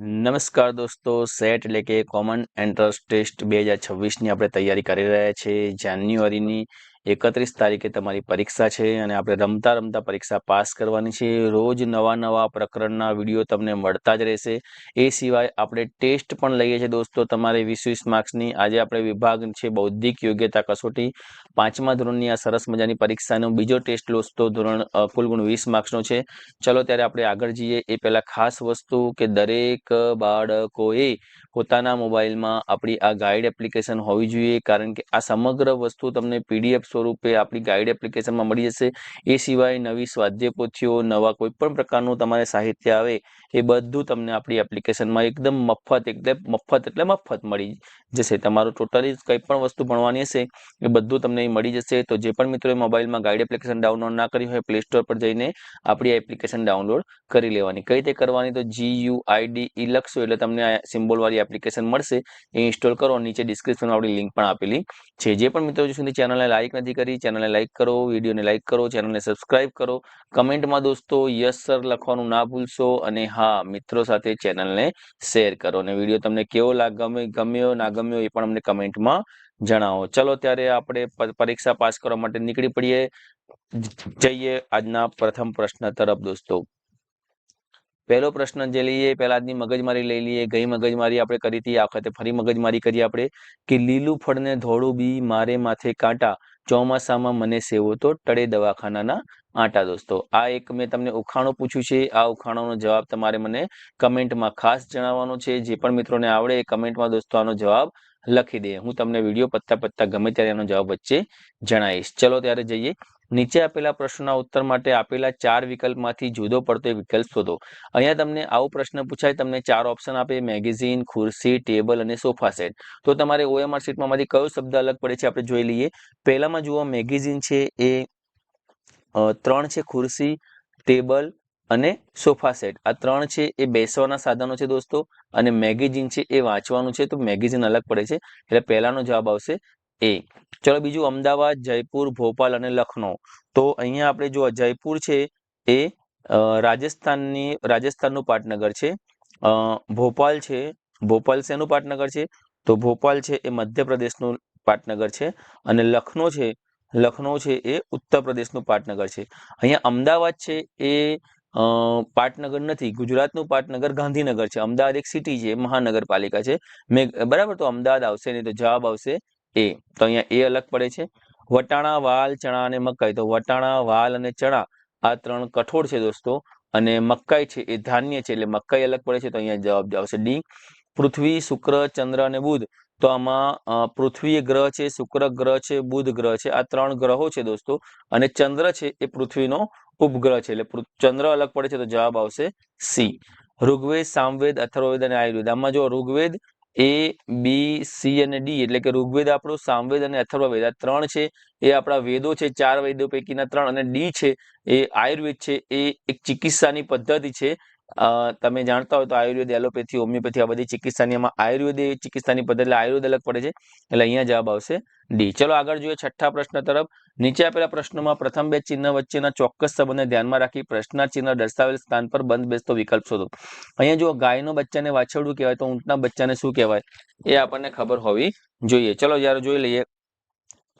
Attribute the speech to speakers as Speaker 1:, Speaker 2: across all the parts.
Speaker 1: નમસ્કાર દોસ્તો, સેટ એટલે કે કોમન એન્ટ્રન્સ ટેસ્ટ બે હજાર છવ્વીસની આપણે તૈયારી કરી રહ્યા છીએ. જાન્યુઆરીની એકત્રીસ તારીખે તમારી પરીક્ષા છે અને આપણે રમતા રમતા પરીક્ષા પાસ કરવાની છે. રોજ નવા નવા પ્રકરણના વીડિયો તમને મળતા જ રહેશે. એ સિવાય આપણે ટેસ્ટ પણ લઈએ છીએ દોસ્તો. તમારે વીસ વીસ માર્ક્સની આજે આપણે વિભાગ છે બૌદ્ધિક યોગ્યતા કસોટી. પાંચમા ધોરણની આ સરસ મજાની પરીક્ષાનો બીજો ટેસ્ટ દોસ્તો ધોરણ કુલ ગુણ વીસ માર્ક્સનો છે. ચલો ત્યારે આપણે આગળ જઈએ. એ પહેલાં ખાસ વસ્તુ કે દરેક બાળકોએ પોતાના મોબાઈલમાં આપણી આ ગાઈડ એપ્લિકેશન હોવી જોઈએ. કારણ કે આ સમગ્ર વસ્તુ તમને પીડીએફ સ્વરૂપે આપણી ગાઈડ એપ્લિકેશનમાં મળી જશે. એ સિવાય નવી સ્વાધ્યાય પોથીઓ, નવા કોઈ પણ પ્રકારનું તમારે સાહિત્ય આવે, એ બધું તમને આપણી એપ્લિકેશનમાં એકદમ મફત એકદમ મફત એટલે મફત મળી જશે. તમારું ટોટલી કંઈ પણ વસ્તુ ભણવાની હશે, એ બધું તમને મળી જશે. તો જે પણ મિત્રોએ મોબાઈલમાં ગાઈડ એપ્લિકેશન ડાઉનલોડ ના કરી હોય પ્લે સ્ટોર પર જઈને આપણી એપ્લિકેશન ડાઉનલોડ કરી લેવાની. કઈ રીતે કરવાની? તો જી યુ આઈડી ઈ લખશો એટલે તમને આ સિમ્બોલવાળી એપ્લિકેશન મળશે. એ ઇન્સ્ટોલ કરો નીચે ડિસ્ક્રિપ્શનમાં આપણી લિંક પણ આપેલી છે. જે પણ મિત્રો સુધી ચેનલને લાઈક નથી કરી, ચેનલને લાઈક કરો, વિડીયોને લાઈક કરો, ચેનલને સબસ્ક્રાઇબ કરો. કમેન્ટમાં દોસ્તો યસ સર લખવાનું ના ભૂલશો અને હા, મિત્રો સાથે ચેનલને શેર કરો. અને વીડિયો તમને કેવો ગમે, ગમ્યો, ના ગમ્યો એ પણ અમને કમેન્ટમાં જણાવો. ચલો ત્યારે આપણે પરીક્ષા પાસ કરવા માટે નીકળી પડીએ. જઈએ આજના પ્રથમ પ્રશ્ન તરફ દોસ્તો. પહેલો પ્રશ્ન જે લઈએ, પહેલા મગજમારી લઈ લઈએ. ગઈ મગજમારી આપણે કરી હતી, આ વખતે ફરી મગજમારી કરી આપણે કે લીલું ફળને ધોળું બી મારે માથે કાંટા, ચોમાસામાં મને સેવો તો ટળે દવાખાનાના આંટા દોસ્તો. આ એક મેં તમને ઉખાણો પૂછ્યું છે. આ ઉખાણોનો જવાબ તમારે મને કમેન્ટમાં ખાસ જણાવવાનો છે. જે પણ મિત્રોને આવડે એ કમેન્ટમાં દોસ્તો આનો જવાબ લખી દે. હું તમને વીડિયો પત્તા પત્તા ગમે ત્યારે એનો જવાબ વચ્ચે જણાવીશ. ચલો ત્યારે જઈએ. નીચે આપેલા પ્રશ્નના ઉત્તર માટે આપેલા ચાર વિકલ્પમાંથી જુદો પડતો વિકલ્પ શોધો. અહીંયા તમને આવો પ્રશ્ન પૂછાય, તમને ચાર ઓપ્શન આપે મેગેઝિન ખુરશી ટેબલ અને સોફા સેટ તો તમારે ઓએમઆર શીટમાં માંથી કયો શબ્દ અલગ પડે છે આપણે જોઈ લઈએ. પહેલામાં જુઓ મેગેઝિન છે એ ત્રણ છે ખુરશી ટેબલ અને સોફા સેટ આ ત્રણ છે એ બેસવાના સાધનો છે દોસ્તો અને મેગેઝિન છે એ વાંચવાનું છે, તો મેગેઝિન અલગ પડે છે. એટલે પહેલાનો જવાબ આવશે એ ચલો બીજું અમદાવાદ, જયપુર, ભોપાલ અને લખનઉ. તો અહીંયા આપણે જો જયપુર છે એ રાજસ્થાનની, રાજસ્થાનનું પાટનગર છે. ભોપાલ છે, ભોપાલ શેનું પાટનગર છે? તો ભોપાલ છે એ મધ્યપ્રદેશનું પાટનગર છે અને લખનઉ છે લખનઉ છે એ ઉત્તર પ્રદેશનું પાટનગર છે. અહીંયા અમદાવાદ છે એ પાટનગર નથી, ગુજરાતનું પાટનગર ગાંધીનગર છે. અમદાવાદ એક સિટી છે, મહાનગરપાલિકા છે. મેં બરાબર? તો અમદાવાદ આવશે નહીં તો જવાબ આવશે એ. તો અહીંયા એ અલગ પડે છે. વટાણા, વાલ, ચણા અને મકાઈ. તો વટાણા, વાલ અને ચણા આ ત્રણ કઠોળ છે દોસ્તો. અને મકાઈ છે એ ધાન્ય છે એટલે મકાઈ અલગ પડે છે તો અહીંયા જવાબ આવશે ડી. પૃથ્વી, શુક્ર, ચંદ્ર અને બુધ. તો આમાં પૃથ્વી ગ્રહ છે, શુક્ર ગ્રહ છે, બુધ ગ્રહ છે. આ ત્રણ ગ્રહો છે દોસ્તો. અને ચંદ્ર છે એ પૃથ્વીનો ઉપગ્રહ છે એટલે ચંદ્ર અલગ પડે છે તો જવાબ આવશે સી. ઋગ્વેદ, સામવેદ, અથર્વવેદ અને આયુર્વેદ. આમાં જો ઋગ્વેદ એ બી સી અને ડી એટલે કે ઋગ્વેદ આપણો, સામવેદ અને અથર્વવેદ. આ ત્રણ છે, એ આપણા વેદો છે, ચાર વેદો પૈકીના ત્રણ અને ડી છે, એ આયુર્વેદ છે, એ એક ચિકિત્સાની પદ્ધતિ છે. તમે જાણતા હોય તો આયુર્વેદ, એલોપેથી, હોમિયોપેથી આ બધી ચિકિત્સાની એમાં આયુર્વેદ ચિકિત્સાની પદ્ધતિ, એટલે આયુર્વેદ અલગ પડે છે, એટલે અહીંયા જવાબ આવશે ડી ચલો આગળ જોઈએ છઠ્ઠા પ્રશ્ન તરફ. નીચે આપેલા પ્રશ્નોમાં પ્રથમ બે ચિહ્ન વચ્ચેના ચોક્કસ સંબંધને ધ્યાનમાં રાખી પ્રશ્નના ચિહ્ન દર્શાવેલ સ્થાન પર બંધ બેસતો વિકલ્પ શોધો. અહીંયા જો ગાયનો બચ્ચાને વાછરડું કહેવાય તો ઊંટના બચ્ચાને શું કહેવાય? એ આપણને ખબર હોવી જોઈએ. ચલો જ્યારે જોઈ લઈએ,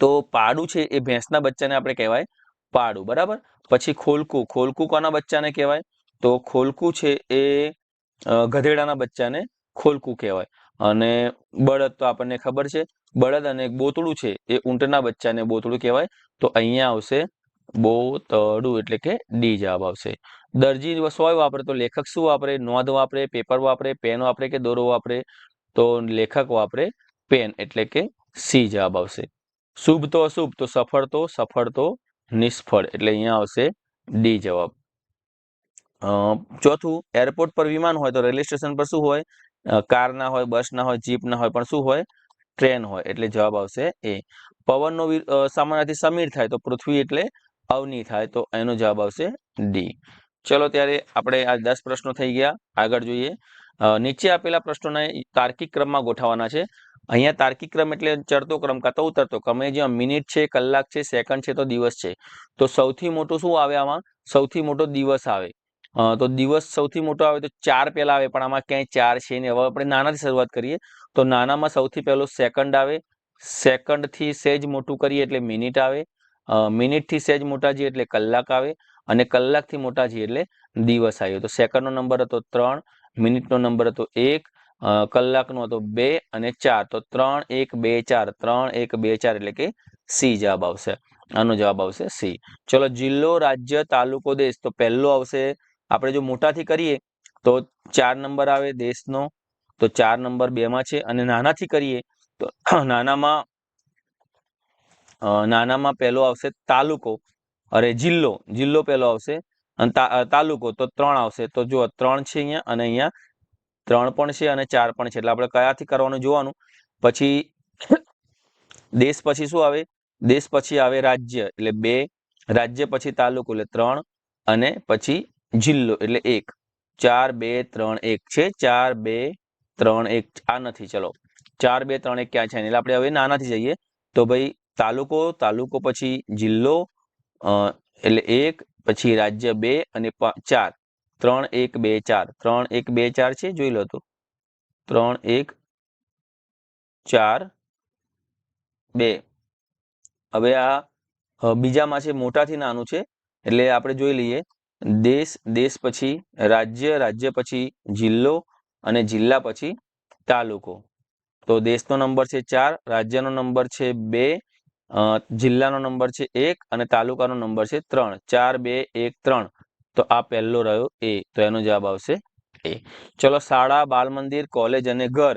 Speaker 1: તો પાડું છે એ ભેંસના બચ્ચાને આપણે કહેવાય પાડું, બરાબર? પછી ખોલકું ખોલકું કોના બચ્ચાને કહેવાય? તો ખોલકું છે એ ગધેડાના બચ્ચાને ખોલકું કહેવાય. અને બળદ તો આપણને ખબર છે. બળદ અને બોતળું છે, એ ઊંટના બચ્ચાને બોતળું કહેવાય. તો અહીંયા આવશે બોતળું એટલે કે ડી જવાબ આવશે. દરજી સોય વાપરે તો લેખક શું વાપરે? નોંધ વાપરે પેપર વાપરે પેન વાપરે કે દોરો વાપરે? તો લેખક વાપરે પેન એટલે કે સી જવાબ આવશે. શુભ તો અશુભ, તો સફળ તો સફળ તો નિષ્ફળ, એટલે અહીંયા આવશે ડી જવાબ. ચોથું એરપોર્ટ પર વિમાન હોય તો રેલવે સ્ટેશન પર શું હોય? અ, કાર ના હોય બસ ના હોય જીપ ના હોય પણ શું હોય? ટ્રેન હોય એટલે જવાબ આવશે એ. પવનનો સામાન્યથી સમીર થાય તો પૃથ્વી એટલે અવની થાય તો એનો જવાબ આવશે ડી ચલો ત્યારે આપણે આ દસ પ્રશ્નો થઈ ગયા. આગળ જોઈએ. નીચે આપેલા પ્રશ્નોને તાર્કિક ક્રમમાં ગોઠવવાના છે. અહીંયા તાર્કિક ક્રમ એટલે ચડતો ક્રમ કાં તો ઉતરતો ક્રમ. એ મિનિટ છે કલાક છે સેકન્ડ છે તો દિવસ છે. તો સૌથી મોટું શું આવે આમાં? સૌથી મોટો દિવસ આવે. તો દિવસ સૌથી મોટો આવે તો ચાર પહેલા આવે, પણ આમાં ક્યાંય ચાર છે નહીં. હવે આપણે નાનાથી શરૂઆત કરીએ, તો નાનામાં સૌથી પહેલો સેકન્ડ આવે. સેકન્ડથી સેજ મોટું કરીએ એટલે મિનિટ આવે. મિનિટથી સેજ મોટા જઈએ એટલે કલાક આવે અને કલાકથી મોટા જઈએ એટલે દિવસ આવ્યો તો સેકન્ડનો નંબર હતો ત્રણ, મિનિટનો નંબર હતો એક કલાકનો હતો બે અને ચાર. તો ત્રણ, એક, બે, ચાર. ત્રણ, એક, બે, ચાર એટલે કે સી જવાબ આવશે. આનો જવાબ આવશે સી. ચલો, જિલ્લો, રાજ્ય, તાલુકો, દેશ. તો પહેલો આવશે આપણે જો મોટાથી કરીએ, તો ચાર નંબર આવે દેશનો, તો ચાર નંબર બેમાં છે અને નાનાથી કરીએ, તો નાનામાં નાનામાં પહેલો આવશે તાલુકો, અરે જિલ્લો જિલ્લો પહેલો આવશે, અને તાલુકો, તો ત્રણ આવશે, તો જુઓ ત્રણ છે અહીંયા અને અહીંયા ત્રણ પણ છે અને ચાર પણ છે, એટલે આપણે કયાથી કરવાનું જોવાનું, પછી દેશ પછી શું આવે? દેશ પછી આવે રાજ્ય, એટલે બે, રાજ્ય પછી તાલુકો, એટલે ત્રણ, અને પછી જિલ્લો એટલે એક. ચાર, બે, ત્રણ, એક છે. ચાર, બે, ત્રણ, એક. આ નથી, ચલો. ચાર, બે, ત્રણ, એક ક્યાં છે? એટલે આપણે હવે નાનાથી જઈએ. તો ભાઈ, તાલુકો તાલુકો પછી જિલ્લો એટલે એક, પછી રાજ્ય બે અને ચાર. ત્રણ, એક, બે, ચાર. ત્રણ, એક, બે, ચાર છે? જોઈ લો તો. ત્રણ, એક, ચાર, બે. હવે આ બીજામાં છે, મોટાથી નાનું છે. એટલે આપણે જોઈ લઈએ. દેશ દેશ પછી રાજ્ય રાજ્ય પછી જિલ્લો અને જિલ્લા પછી તાલુકો. તો દેશનો નંબર છે ચાર, રાજ્યનો નંબર છે બે જિલ્લાનો નંબર છે એક અને તાલુકાનો નંબર છે ત્રણ. ચાર, બે, એક, ત્રણ. તો આ પહેલો રહ્યો એ. તો એનો જવાબ આવશે એ. ચલો, શાળા બાલ મંદિર કોલેજ અને ઘર.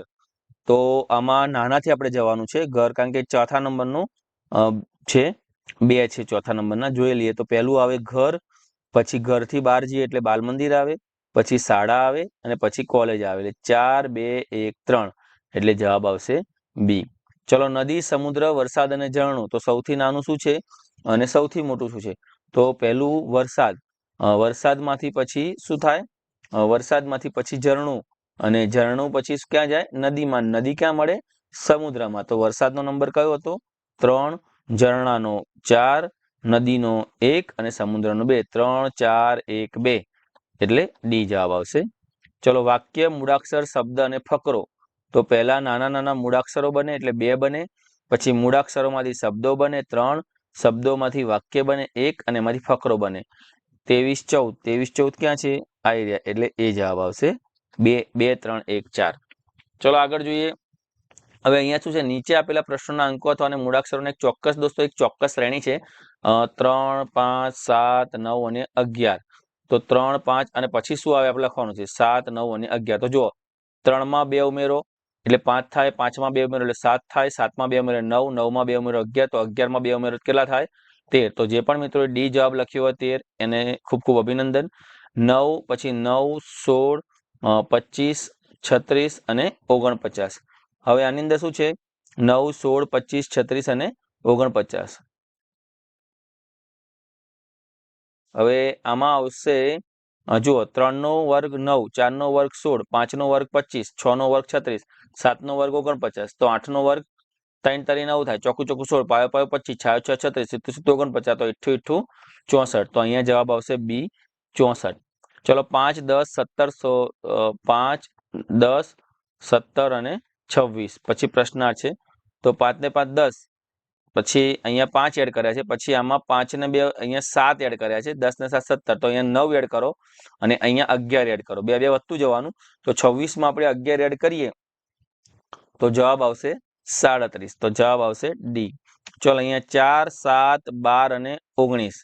Speaker 1: તો આમાં નાનાથી આપણે જવાનું છે. ઘર કારણ કે ચોથા નંબરનું છે. બે છે ચોથા નંબરના. જોઈ લઈએ. તો પહેલું આવે ઘર પછી ઘરથી બહાર જઈએ એટલે બાલ મંદિર આવે, પછી શાળા આવે અને પછી કોલેજ આવે. એટલે ચાર, બે, એક, ત્રણ એટલે જવાબ આવશે બી ચલો નદી, સમુદ્ર, વરસાદ અને ઝરણું. તો સૌથી નાનું શું છે? અને સૌથી મોટું શું છે? તો પહેલું વરસાદ. વરસાદમાંથી પછી શું થાય? વરસાદમાંથી પછી ઝરણું. અને ઝરણું પછી ક્યાં જાય? નદીમાં. નદી ક્યાં મળે? સમુદ્રમાં. તો વરસાદનો નંબર કયો હતો? ત્રણ, ઝરણાનો ચાર નદીનો એક અને સમુદ્રનો બે. ત્રણ, ચાર, એક, બે. એટલે ડી જવાબ આવશે. ચલો વાક્ય મૂળાક્ષર શબ્દ અને ફકરો. તો પહેલા નાના નાના મૂળાક્ષરો બને એટલે બે બને. પછી મૂળાક્ષરોમાંથી શબ્દો બને ત્રણ, શબ્દોમાંથી વાક્ય બને એક અને એમાંથી ફકરો બને. ત્રેવીસ ચૌદ. ત્રેવીસ ચૌદ ક્યાં છે? આ એરિયા. એટલે એ જવાબ આવશે. બે બે, ત્રણ, એક, ચાર. ચલો આગળ જોઈએ. હવે અહીંયા શું છે? નીચે આપેલા પ્રશ્નોના અંકો અથવા અને મૂળાક્ષરોને એક ચોક્કસ દોસ્તો, એક ચોક્કસ શ્રેણી છે. ત્રણ, પાંચ, સાત, નવ અને અગિયાર. તો ત્રણ, પાંચ અને પછી શું આવે? આપણે લખવાનું છે સાત, નવ અને અગિયાર. તો જુઓ, ત્રણમાં બે ઉમેરો, એટલે પાંચ થાય, પાંચમાં બે ઉમેરો, એટલે સાત થાય, સાતમાં બે ઉમેરો નવ, નવમાં બે ઉમેરો, અગિયાર. તો અગિયારમાં બે ઉમેરો કેટલા થાય? તેર. તો જે પણ મિત્રો ડી જવાબ લખ્યો હોય તેર, એને ખૂબ ખૂબ અભિનંદન. નવ, પછી નવ, સોળ પચીસ, છત્રીસ અને ઓગણપચાસ. હવે આની અંદર શું છે? નવ, સોળ, પચીસ, છત્રીસ અને ઓગણપચાસ. હવે આમાં આવશે જુઓ, ત્રણનો વર્ગ નવ, ચારનો વર્ગ સોળ, પાંચનો વર્ગ પચીસ, છનો વર્ગ છત્રીસ, સાતનો વર્ગ ઓગણપચાસ, તો આઠનો વર્ગ ત્રણ તરી નવ થાય, ચોખ્ખું ચોખ્ખું સોળ, પાયો પાયો પચીસ, છાયો છ છત્રીસ, સિત્તેર સિત્તેર, ઓગણપચાસ, તો ઇઠ્ઠું ઇઠ્ઠું, ચોસઠ, તો અહીંયા જવાબ આવશે બી, ચોસઠ. ચલો, પાંચ, દસ, સત્તર, સો પાંચ, દસ, સત્તર અને છવ્વીસ, પછી પ્રશ્ન છે, તો પાંચ ને પાંચ, દસ પછી અહીંયા પાંચ એડ કર્યા છે. પછી આમાં પાંચ ને બે, અહીંયા સાત એડ કર્યા છે. દસ ને સાત, સત્તર. તો અહીંયા નવ એડ કરો અને અહીંયા અગિયાર એડ કરો. બે બે વધતું જવાનું. તો છવ્વીસમાં આપણે અગિયાર એડ કરીએ તો જવાબ આવશે સાડત્રીસ. તો જવાબ આવશે ડી ચલો, અહીંયા ચાર, સાત, બાર અને ઓગણીસ.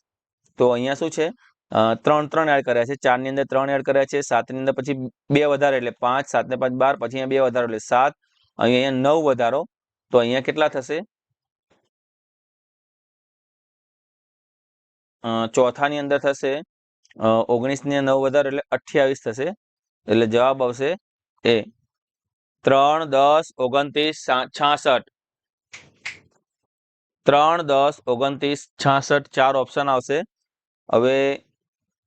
Speaker 1: તો અહીંયા શું છે? ત્રણ ત્રણ એડ કર્યા છે. ચારની અંદર ત્રણ એડ કર્યા છે. સાતની અંદર પછી બે વધારે એટલે પાંચ સાત ને પાંચ, બાર. પછી અહીંયા બે વધારો એટલે સાત. અહીંયા નવ વધારો. તો અહીંયા કેટલા થશે? ચોથાની અંદર થશે ઓગણીસ ને નવ વધારે એટલે અઠ્યાવીસ થશે. એટલે જવાબ આવશે એ, ત્રણ દસ ઓગણત્રીસ છાસઠ. ત્રણ દસ ઓગણત્રીસ છાસઠ ચાર ઓપ્શન આવશે. હવે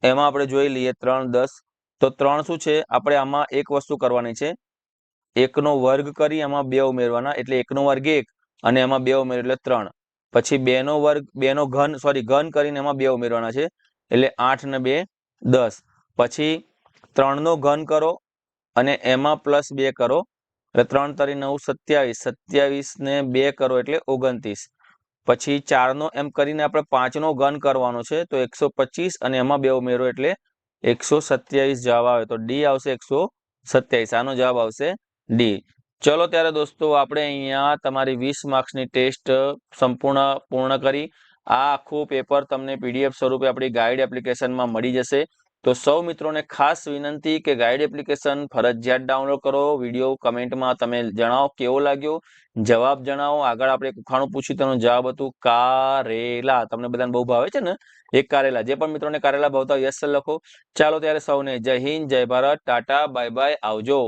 Speaker 1: એમાં આપણે જોઈ લઈએ ત્રણ દસ. તો ત્રણ શું છે? આપણે આમાં એક વસ્તુ કરવાની છે. એકનો વર્ગ કરી એમાં બે ઉમેરવાના, એટલે એકનો વર્ગ એક અને એમાં બે ઉમેર એટલે ત્રણ. પછી બે નો વર્ગ બે નો ઘન સોરી ઘન કરીને એમાં બે ઉમેરવાના છે. એટલે આઠ ને બે, દસ. પછી ત્રણનો ઘન કરો અને એમાં પ્લસ બે કરો. એટલે ત્રણ તરી નવ, સત્યાવીસ. સત્યાવીસ ને બે કરો એટલે ઓગણત્રીસ. પછી ચારનો, એમ કરીને આપણે પાંચનો ઘન કરવાનો છે, તો એકસો પચીસ અને એમાં બે ઉમેરો એટલે એકસો સત્યાવીસ જવાબ આવે. તો ડી આવશે એકસો સત્યાવીસ. આનો જવાબ આવશે ડી. ચલો ત્યારે દોસ્તો, આપણે અહીંયા તમારી વીસ માર્ક્સની ટેસ્ટ સંપૂર્ણ પૂર્ણ કરી. આ આખું પેપર તમને પીડીએફ સ્વરૂપે આપણી ગાઈડ એપ્લિકેશનમાં મળી જશે. તો સૌ મિત્રોને ખાસ વિનંતી કે ગાઈડ એપ્લિકેશન ફરજિયાત ડાઉનલોડ કરો, વીડિયો કમેન્ટમાં તમે જણાવો કેવો લાગ્યો, જવાબ જણાવો. આગળ આપણે ઉખાણું પૂછ્યું, તેનો જવાબ હતું કારેલા. તમને બધાને બહુ ભાવે છે ને? એક કારેલા. જે પણ મિત્રોને કારેલા ભાવતા યસ લખો. ચાલો ત્યારે સૌને જય હિન્દ, જય ભારત, ટાટા, બાય બાય, આવજો.